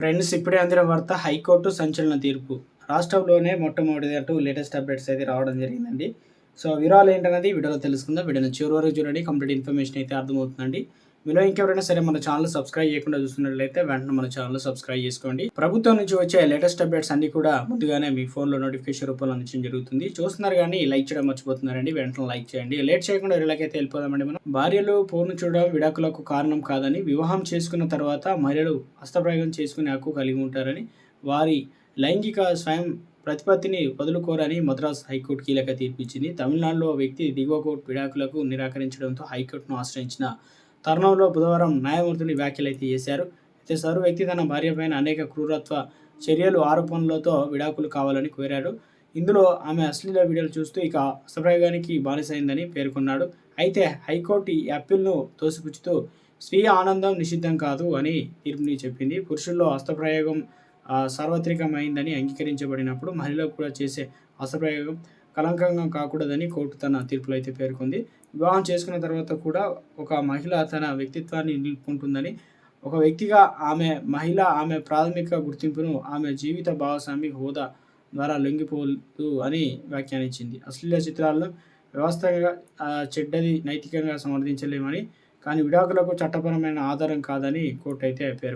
Friends ఇప్పుడే అందిన వార్త హైకోర్టు సంచలన తీర్పు. రాష్ట్రంలోనే మొట్టమొదటి అటు లేటెస్ట్ అప్డేట్స్ అయితే రావడం జరిగిందండి. సో వివరాలు ఏంటనేది వీడియోలో తెలుసుకుందాం. వీడియోని చివరి వరకు చూడండి. కంప్లీట్ ఇన్ఫర్మేషన్ అయితే అర్థమవుతుందండి. మీలో ఇంకెవరైనా సరే మన ఛానల్ సబ్స్క్రైబ్ చేయకుండా చూస్తున్నట్లయితే వెంటనే మన ఛానల్ సబ్స్క్రైబ్ చేసుకోండి. ప్రభుత్వం నుంచి వచ్చే లేటెస్ట్ అప్డేట్స్ అన్ని కూడా ముందుగానే మీ ఫోన్లో నోటిఫికేషన్ రూపంలో అందించడం జరుగుతుంది. చూస్తున్నారు కానీ లైక్ చేయడం మర్చిపోతున్నారండి. వెంటనే లైక్ చేయండి. లేట్ చేయకుండా ఇలాగైతే వెళ్ళిపోదామండి మనం. భార్యలు ఫోన్ చూడడం విడాకులకు కారణం కాదని వివాహం చేసుకున్న తర్వాత మహిళలు హస్తప్రయోగం చేసుకునే హక్కు కలిగి ఉంటారని వారి లైంగిక స్వయం ప్రతిపత్తిని వదులుకోరని మద్రాస్ హైకోర్టు కీలక తీర్పిచ్చింది తమిళనాడులో వ్యక్తి దిగువ కోర్టు విడాకులకు నిరాకరించడంతో హైకోర్టును ఆశ్రయించిన తరుణంలో బుధవారం న్యాయమూర్తులు వ్యాఖ్యలు అయితే చేశారు. అయితే సరు వ్యక్తి తన భార్యపైన అనేక క్రూరత్వ చర్యలు ఆరోపణలతో విడాకులు కావాలని కోరాడు. ఇందులో ఆమె అశ్లీల వీడియోలు చూస్తూ ఇక హస్తప్రయోగానికి బానిసైందని పేర్కొన్నాడు. అయితే హైకోర్టు ఈ అప్పీల్ను తోసిపుచ్చుతూ స్వీయ ఆనందం నిషిద్ధం కాదు అని తీర్పుని చెప్పింది. పురుషుల్లో హస్తప్రయోగం సార్వత్రికమైందని అంగీకరించబడినప్పుడు మహిళలకు కూడా చేసే హస్తప్రయోగం కలంకంగా కాకూడదని కోర్టు తన తీర్పులో అయితే పేర్కొంది. వివాహం చేసుకున్న తర్వాత కూడా ఒక మహిళ తన వ్యక్తిత్వాన్ని నిలుపుకుంటుందని ఒక వ్యక్తిగా ఆమె మహిళ ఆమె ప్రాథమిక గుర్తింపును ఆమె జీవిత భాగస్వామి హోదా ద్వారా లొంగిపోదు అని వ్యాఖ్యానించింది. అశ్లీల చిత్రాలను వ్యవస్థగా ఆ, చెడ్డది నైతికంగా సమర్థించలేమని కానీ విడాకులకు చట్టపరమైన ఆధారం కాదని కోర్టు అయితే పేర్కొంది